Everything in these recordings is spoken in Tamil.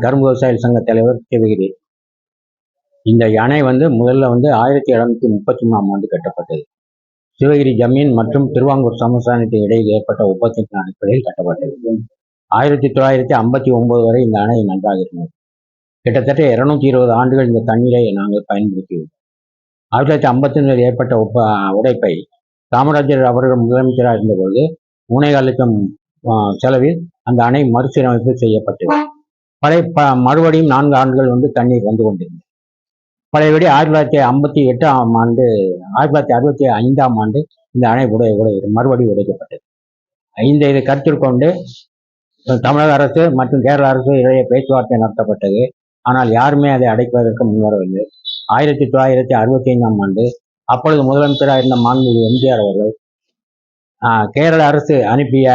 நான் கரும்பு விவசாயிகள் சங்க தலைவர் சிவகிரி இந்த அணை வந்து முதல்ல வந்து ஆயிரத்தி எழுநூத்தி முப்பத்தி மூணாம் ஆண்டு கட்டப்பட்டது. சிவகிரி ஜமீன் மற்றும் திருவாங்கூர் சமஸ்தானத்தின் இடையில் ஏற்பட்ட ஒப்பந்தத்தின் அடிப்படையில் கட்டப்பட்டது. ஆயிரத்தி தொள்ளாயிரத்தி ஐம்பத்தி ஒன்பது வரை இந்த அணை நன்றாக இருந்தது. கிட்டத்தட்ட இருநூத்தி இருபது ஆண்டுகள் இந்த தண்ணீரை நாங்கள் பயன்படுத்தியுள்ளோம். ஆயிரத்தி தொள்ளாயிரத்தி ஐம்பத்தி ஒன்றில் ஏற்பட்ட ஒப்ப உடைப்பை காமராஜர் அவர்கள் முதலமைச்சராக இருந்தபொழுது மூணேகால் லட்சம் செலவில் அந்த அணை மறுசீரமைப்பு செய்யப்பட்டது. பழைய ப மறுபடியும் நான்கு ஆண்டுகள் வந்து தண்ணீர் வந்து கொண்டிருந்தது. பழையபடி ஆயிரத்தி தொள்ளாயிரத்தி ஐம்பத்தி எட்டாம் ஆண்டு ஆயிரத்தி தொள்ளாயிரத்தி அறுபத்தி ஐந்தாம் ஆண்டு இந்த அணை உடை உடை மறுபடியும் உடைக்கப்பட்டது. இந்த இதை கருத்தில் கொண்டு தமிழக அரசு மற்றும் கேரள அரசு இடையே பேச்சுவார்த்தை நடத்தப்பட்டது. ஆனால் யாருமே அதை அடைப்பதற்கு முன்வரவில்லை. ஆயிரத்தி தொள்ளாயிரத்தி அறுபத்தி ஐந்தாம் ஆண்டு அப்பொழுது முதலமைச்சராக இருந்த மாண்புமிகு எம்ஜிஆர் அவர்கள் ஆஹ், கேரள அரசு அனுப்பிய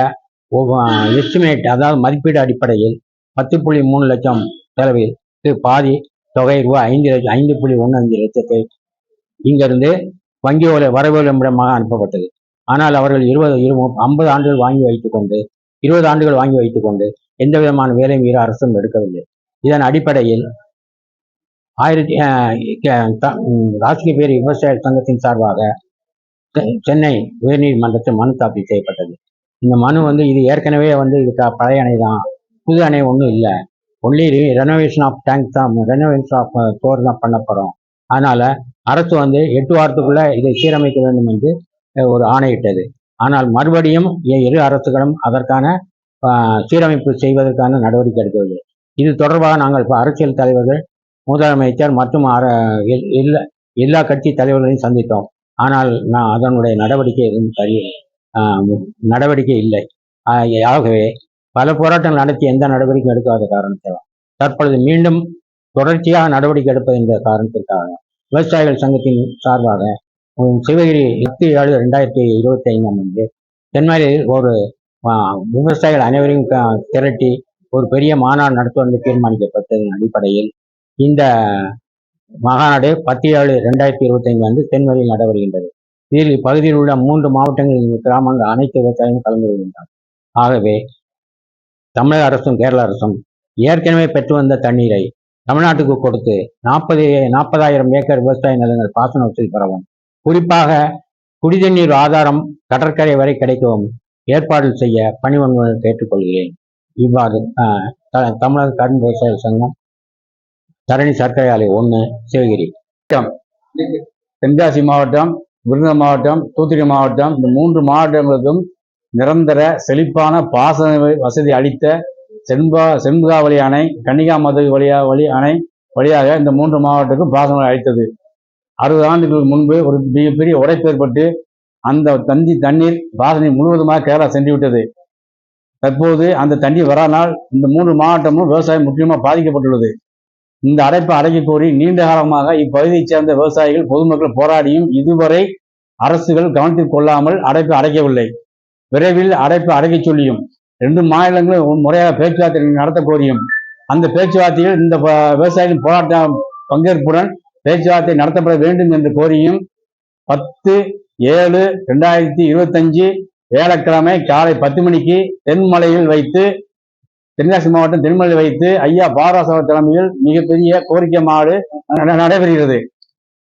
எஸ்டிமேட் அதாவது மதிப்பீடு அடிப்படையில் பத்து புள்ளி மூணு லட்சம் செலவில் பாதி தொகை ரூபாய் ஐந்து லட்சம் ஐந்து புள்ளி ஒன்று அஞ்சு லட்சத்தை இங்கிருந்து வங்கி ஓலை வரவு அனுப்பப்பட்டது. ஆனால் அவர்கள் இருபது இரு ஐம்பது ஆண்டுகள் வாங்கி வைத்துக்கொண்டு இருபது ஆண்டுகள் வாங்கி வைத்துக்கொண்டு எந்த விதமான வேலையும் இரு அரசும் எடுக்கவில்லை. இதன் அடிப்படையில் ஆயிரத்தி ஆஹ், ராஷ்டிரிய பேர் விவசாய சங்கத்தின் சார்பாக செ- சென்னை உயர்நீதிமன்றத்தில் மனு தாக்கல் செய்யப்பட்டது. இந்த மனு வந்து இது ஏற்கனவே வந்து இது பழைய அணை தான். புது அணை ஒன்றும் இல்லை. ஒன்லி ரெனோவேஷன் ஆஃப் டேங்க் தான் ரெனோவேஷன் ஆஃப் uh, தோர் தான் பண்ண போகிறோம் அதனால் அரசு வந்து எட்டு வாரத்துக்குள்ளே இதை சீரமைக்க வேண்டும் என்று ஒரு ஆணையிட்டது. ஆனால் மறுபடியும் இரு அரசுகளும் அதற்கான சீரமைப்பு செய்வதற்கான நடவடிக்கை எடுக்கிறது இது தொடர்பாக நாங்கள் இப்போ அரசியல் தலைவர்கள் முதலமைச்சர் மற்றும் அர எல்லா எல்லா கட்சி தலைவர்களையும் சந்தித்தோம். ஆனால் நான் அதனுடைய நடவடிக்கை எதுவும் சரி நடவடிக்கை இல்லை. ஆகவே பல போராட்டங்கள் நடத்தி எந்த நடவடிக்கையும் எடுக்காத காரணத்தால் தற்பொழுது மீண்டும் தொடர்ச்சியாக நடவடிக்கை எடுப்பது என்ற காரணத்திற்காக விவசாயிகள் சங்கத்தின் சார்பாக சிவகிரி எட்டு ஏழு ரெண்டாயிரத்தி இருபத்தி ஐந்தாம் ஆண்டு தென்மலையில் ஒரு விவசாயிகள் அனைவரையும் க- திரட்டி ஒரு பெரிய மாநாடு நடத்துவது தீர்மானிக்கப்பட்டதன் அடிப்படையில் இந்த மாநாடு பத்து ஏழு ரெண்டாயிரத்தி இருபத்தி ஐந்து ஆண்டு தென்மலையில் நடைபெறுகின்றது. இதில் இப்பகுதியில் உள்ள மூன்று மாவட்டங்களில் கிராமங்கள் அனைத்து விவசாயிகளும் கலந்து கொள்கின்றனர். ஆகவே தமிழக அரசும் கேரள அரசும் ஏற்கனவே பெற்று வந்த தண்ணீரை தமிழ்நாட்டுக்கு கொடுத்து நாற்பது நாற்பதாயிரம் ஏக்கர் விவசாய நிலங்கள் பாசன வசதி பெறவும் குறிப்பாக குடிதண்ணீர் ஆதாரம் கடற்கரை வரை கிடைக்கவும் ஏற்பாடு செய்ய பணிவன்முறை கேட்டுக்கொள்கிறேன். இவ்வாறு ஆஹ், த- தமிழக கரும்பு விவசாய சங்கம் தரணி சர்க்கரை ஆலை ஒன்று சிவகிரி. தென்காசி மாவட்டம் விருதுநகர் மாவட்டம் தூத்துக்குடி மாவட்டம் இந்த மூன்று மாவட்டங்களுக்கும் நிரந்தர செழிப்பான பாசன வசதி அளித்த செண்பா செண்புகாவளி அணை கன்னிகாமது வழியா வழி அணை வழியாக இந்த மூன்று மாவட்டத்துக்கும் பாசனம் அளித்தது. அறுபது ஆண்டுகளுக்கு முன்பு ஒரு மிகப்பெரிய உடைப்பு ஏற்பட்டு அந்த தந்தி தண்ணீர் பாசனை முழுவதுமாக கேரளா சென்று விட்டது. தற்போது அந்த தண்ணி வரானால் இந்த மூன்று மாவட்டமும் விவசாயம் முற்றிலுமாக பாதிக்கப்பட்டுள்ளது. இந்த அடைப்பை அடைக்க கோரி நீண்ட காலமாக இப்பகுதியைச் சேர்ந்த விவசாயிகள் பொதுமக்கள் போராடியும் இதுவரை அரசுகள் கவனத்தில் கொள்ளாமல் அடைப்பை அடைக்கவில்லை. விரைவில் அடைப்பு அடைக்கச் சொல்லியும். ரெண்டு மாநிலங்களும் முறையாக பேச்சுவார்த்தை நடத்த கோரியும். அந்த பேச்சுவார்த்தையில் இந்த விவசாயிகள் விவசாயிகளின் பங்கேற்புடன் பேச்சுவார்த்தை நடத்தப்பட வேண்டும் என்று கோரியும். பத்து ஏழு ரெண்டாயிரத்தி இருபத்தஞ்சு வியாழக்கிழமை காலை பத்து மணிக்கு தென்மலையில் வைத்து தென்காசி மாவட்டம் தென்மலையில் வைத்து ஐயா பாராசவர் தலைமையில் மிகப்பெரிய கோரிக்கை மாடு நடைபெறுகிறது.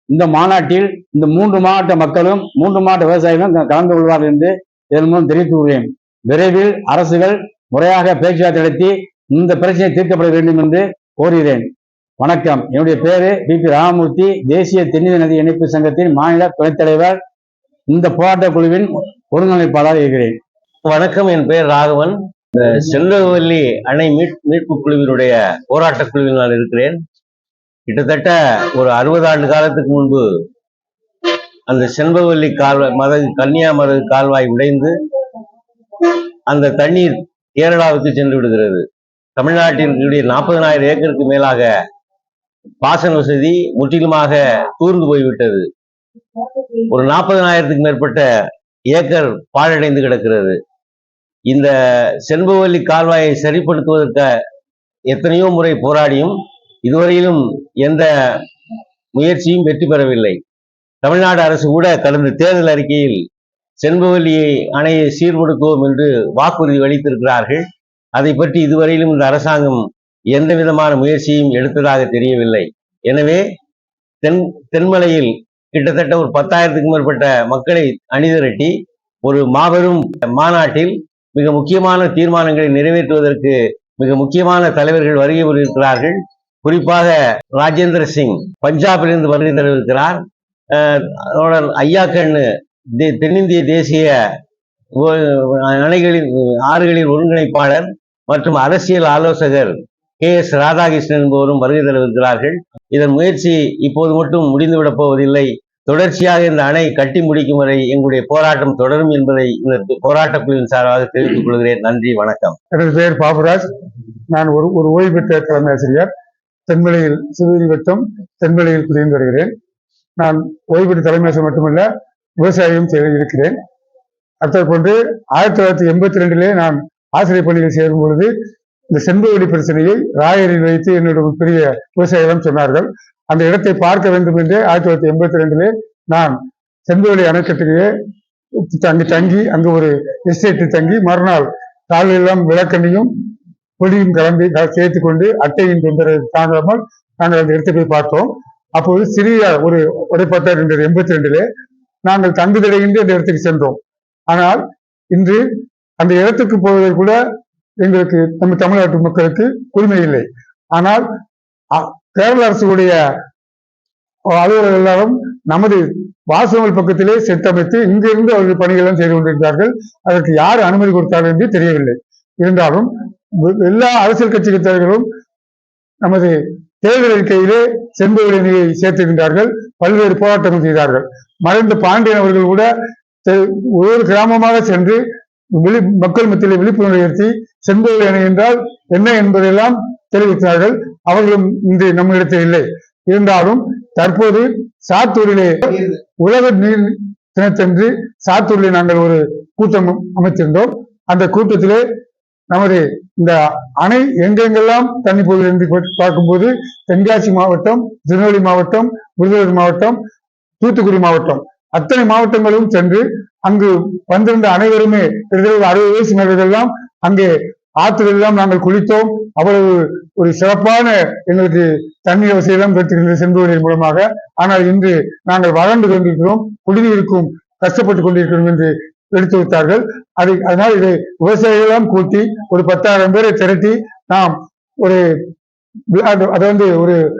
இந்த மாநாட்டில் இந்த மூன்று மாவட்ட மக்களும் மூன்று மாவட்ட விவசாயிகளும் கலந்து கொள்வார்கள் என்று இதன் மூலம் தெரிவித்து கொள்கிறேன்? விரைவில் அரசுகள் முறையாக பேச்சுவார்த்தை நடத்தி இந்த பிரச்சனை தீர்க்கப்பட வேண்டும் என்று கோருகிறேன். வணக்கம். என்னுடைய பேரு பி பி ராமமூர்த்தி தேசிய தென்னிந்திய நதி இணைப்பு சங்கத்தின் மாநில துணைத் தலைவர். இந்த போராட்ட குழுவின் ஒருங்கிணைப்பாளர் இருக்கிறேன். வணக்கம். என் பெயர் ராகவன். செல்லவல்லி அணை மீட் மீட்பு குழுவினுடைய போராட்ட குழுவில் நான் இருக்கிறேன். கிட்டத்தட்ட ஒரு அறுபது ஆண்டு காலத்துக்கு முன்பு அந்த செண்பவல்லி கால்வாய் மத கன்னியாமரது கால்வாய் உடைந்து அந்த தண்ணீர் கேரளாவுக்கு சென்று விடுகிறது. தமிழ்நாட்டினுடைய நாற்பதனாயிரம் ஏக்கருக்கு மேலாக பாசன வசதி முற்றிலுமாக தூர்ந்து போய்விட்டது. ஒரு நாற்பதனாயிரத்துக்கு மேற்பட்ட ஏக்கர் பாழடைந்து கிடக்கிறது. இந்த செண்பவல்லி கால்வாயை சரிப்படுத்துவதற்கு எத்தனையோ முறை போராடியும் இதுவரையிலும் எந்த முயற்சியும் வெற்றி பெறவில்லை. தமிழ்நாடு அரசு கூட கடந்த தேர்தல் அறிக்கையில் செண்பவல்லியை அணையை சீர்படுத்துவோம் என்று வாக்குறுதி அளித்திருக்கிறார்கள். அதை பற்றி இதுவரையிலும் இந்த அரசாங்கம் எந்த விதமான முயற்சியும் எடுத்ததாக தெரியவில்லை. எனவே தென் தென்மலையில் கிட்டத்தட்ட ஒரு பத்தாயிரத்துக்கும் மேற்பட்ட மக்களை அணிதிரட்டி ஒரு மாபெரும் மாநாட்டில் மிக முக்கியமான தீர்மானங்களை நிறைவேற்றுவதற்கு மிக முக்கியமான தலைவர்கள் வருகை புரிந்திருக்கிறார்கள். குறிப்பாக ராஜேந்திர சிங் பஞ்சாபிலிருந்து வருகை தரவிருக்கிறார் ஐயாக்கண்ணு தே- தென்னிந்திய தேசிய அணைகளின் ஆறுகளின் ஒருங்கிணைப்பாளர் மற்றும் அரசியல் ஆலோசகர் கே எஸ் ராதாகிருஷ்ணன் என்பவரும் வருகை தரவிருக்கிறார்கள் இதன் முயற்சி இப்போது மட்டும் முடிந்துவிடப் போவதில்லை. தொடர்ச்சியாக இந்த அணை கட்டி முடிக்கும் வரை எங்களுடைய போராட்டம் தொடரும் என்பதை இந்த போராட்டக் குழுவின் சார்பாக தெரிவித்துக் கொள்கிறேன். நன்றி வணக்கம். எனது பெயர் பாபுராஜ். நான் ஒரு ஒரு ஓய்வு பெற்ற தலைமை ஆசிரியர். தென்மலையில் சிவகிரி வட்டம் தென்மலையில் குடியிருந்து வருகிறேன். நான் ஓய்வெடு தலைமையாசம் மட்டுமல்ல விவசாயியும் செய்து இருக்கிறேன். அடுத்தது போன்று ஆயிரத்தி தொள்ளாயிரத்தி எண்பத்தி ரெண்டிலே நான் ஆசிரியர் பணியில் சேரும் பொழுது இந்த செண்பவெளி பிரச்சனையை ராயரில் வைத்து என்னுடைய பெரிய விவசாயிகளும் சொன்னார்கள். அந்த இடத்தை பார்க்க வேண்டும் என்று ஆயிரத்தி தொள்ளாயிரத்தி எண்பத்தி ரெண்டிலே நான் செண்பவெளி அணைக்கட்டிலே அங்கு தங்கி அங்கு ஒரு எஸ்டேட்டில் தங்கி மறுநாள் காலையெல்லாம் விளக்கண்ணையும் பொடியும் கலந்து க- சேர்த்துக் கொண்டு அட்டையின் தொந்தரவு தாங்காமல் நாங்கள் அந்த இடத்தை போய் பார்த்தோம். அப்போது சிறிய ஒரு உடைப்பட்டார் என்ற எண்பத்தி ரெண்டிலே நாங்கள் தங்குதடையின்றி அந்த இடத்துக்கு சென்றோம். ஆனால் இன்று அந்த இடத்துக்கு போவதை கூட எங்களுக்கு நம்ம தமிழ்நாட்டு மக்களுக்கு உரிமை இல்லை. ஆனால் அ- கேரள அரசுடைய அலுவலர்கள் எல்லாரும் நமது வாசகங்கள் பக்கத்திலே செட்டமைத்து இங்கிருந்து அவர்கள் பணிகள் செய்து கொண்டிருக்கிறார்கள். அதற்கு யார் அனுமதி கொடுத்தார்கள் என்று தெரியவில்லை. இருந்தாலும் எல்லா அரசியல் கட்சி தலைவர்களும் நமது தேர்தல் அறிக்கையிலே செம்புவினையை சேர்த்திருந்தார்கள் பல்வேறு போராட்டங்கள் செய்தார்கள். மறைந்த பாண்டியன் அவர்கள் கூட ஒவ்வொரு கிராமமாக சென்று விழி மக்கள் மத்தியிலே விழிப்புணர்வு ஏற்றி செம்புவிலை அணை என்றால் என்ன என்பதெல்லாம் தெரிவித்தார்கள். அவர்களும் இன்று நம்மிடத்தில் இல்லை. இருந்தாலும் தற்போது சாத்தூரிலே உலக நீர் தினத்தன்று சாத்தூரில் நாங்கள் ஒரு கூட்டம் அமைத்திருந்தோம். அந்த கூட்டத்திலே நமது இந்த அணை எங்கெங்கெல்லாம் தண்ணி போகுது என்று பார்க்கும்போது தென்காசி மாவட்டம் திருநெல்வேலி மாவட்டம் விருதுநகர் மாவட்டம் தூத்துக்குடி மாவட்டம். அத்தனை மாவட்டங்களும் சென்று அங்கு வந்திருந்த அனைவருமே கிட்டத்தட்ட அறுபது வயசு மேலெல்லாம் அங்கே ஆற்றுகளெல்லாம் நாங்கள் குளித்தோம். அவ்வளவு ஒரு சிறப்பான எங்களுக்கு தண்ணீர் வசதியெல்லாம் பெற்றிருந்தது செம்புவெளியின் மூலமாக. ஆனால் இன்று நாங்கள் வறண்டு கொண்டிருக்கிறோம். குடிநீருக்கும் கஷ்டப்பட்டு கொண்டிருக்கிறோம் என்று எடுத்து விட்டார்கள். அதை அதனால் இதை விவசாயிகளாம் கூட்டி ஒரு பத்தாயிரம் பேரை திரட்டி நாம் ஒரு அது- அதை வந்து ஒரு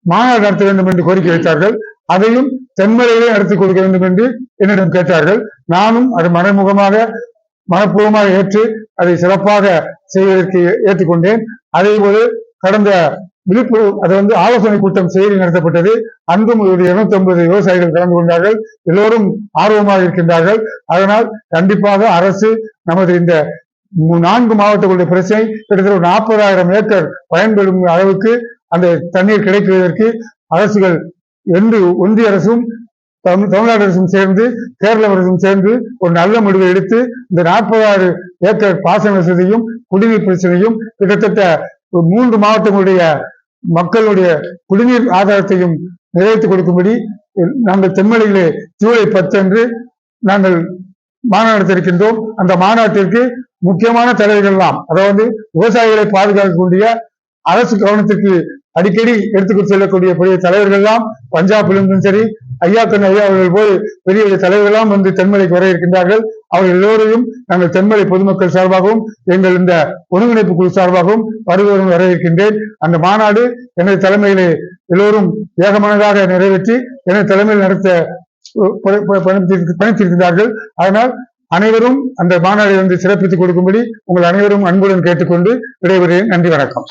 மாநாடு நடத்த வேண்டும் என்று கோரிக்கை வைத்தார்கள். அதையும் தென்மலையிலே நடத்தி கொடுக்க வேண்டும் என்று என்னிடம் கேட்டார்கள். நானும் அது மறைமுகமாக மனப்பூர்வமாக ஏற்று அதை சிறப்பாக செய்வதற்கு ஏற்றுக்கொண்டேன். அதே போல கடந்த விழிப்புணர்வு அது வந்து ஆலோசனை கூட்டம் செய்தி நடத்தப்பட்டது. அன்றும் ஒரு இருநூத்தி ஐம்பது விவசாயிகள் கலந்து கொண்டார்கள். எல்லோரும் ஆர்வமாக இருக்கின்றார்கள். அதனால் கண்டிப்பாக அரசு நமது இந்த நான்கு மாவட்டங்களுடைய பிரச்சனை கிட்டத்தட்ட ஒரு நாற்பதாயிரம் ஏக்கர் பயன்படும் அளவுக்கு அந்த தண்ணீர் கிடைக்குவதற்கு அரசுகள் என்று ஒன்றிய அரசும் தமிழ் தமிழ்நாடு அரசும் சேர்ந்து கேரள அரசும் சேர்ந்து ஒரு நல்ல முடிவை எடுத்து இந்த நாற்பதாறு ஏக்கர் பாசன வசதியும் குடிநீர் பிரச்சனையும் கிட்டத்தட்ட மூன்று மாவட்டங்களுடைய மக்களுடைய குடிநீர் ஆதாரத்தையும் நிறைவேற்றி கொடுக்கும்படி நாங்கள் தென்மலையிலே ஜூலை பத்து அன்று நாங்கள் மாநாடு நடத்திருக்கின்றோம் அந்த மாநாட்டிற்கு முக்கியமான தலைவர்கள் எல்லாம் அதாவது விவசாயிகளை பாதுகாக்கக்கூடிய அரசு கவனத்திற்கு அடிக்கடி எடுத்துக்கொண்டு செல்லக்கூடிய பெரிய தலைவர்கள் எல்லாம் பஞ்சாபிலிருந்தும் சரி ஐயாக்கன் ஐயா அவர்கள் போய் பெரிய பெரிய தலைவர்கள் எல்லாம் வந்து தென்மலைக்கு வர இருக்கின்றார்கள். அவர்கள் எல்லோரையும் நாங்கள் தென்மலை பொதுமக்கள் சார்பாகவும் எங்கள் இந்த ஒருங்கிணைப்பு குழு சார்பாகவும் வருவதும் வரவேற்கின்றேன். அந்த மாநாடு எனது தலைமையிலே எல்லோரும் ஏகமனதாக நிறைவேற்றி எனது தலைமையில் நடத்த பணித்திருக்கிறார்கள். அதனால் அனைவரும் அந்த மாநாடு வந்து சிறப்பித்துக் கொடுக்கும்படி உங்கள் அனைவரும் அன்புடன் கேட்டுக்கொண்டு விடைபெறுகிறேன். நன்றி வணக்கம்.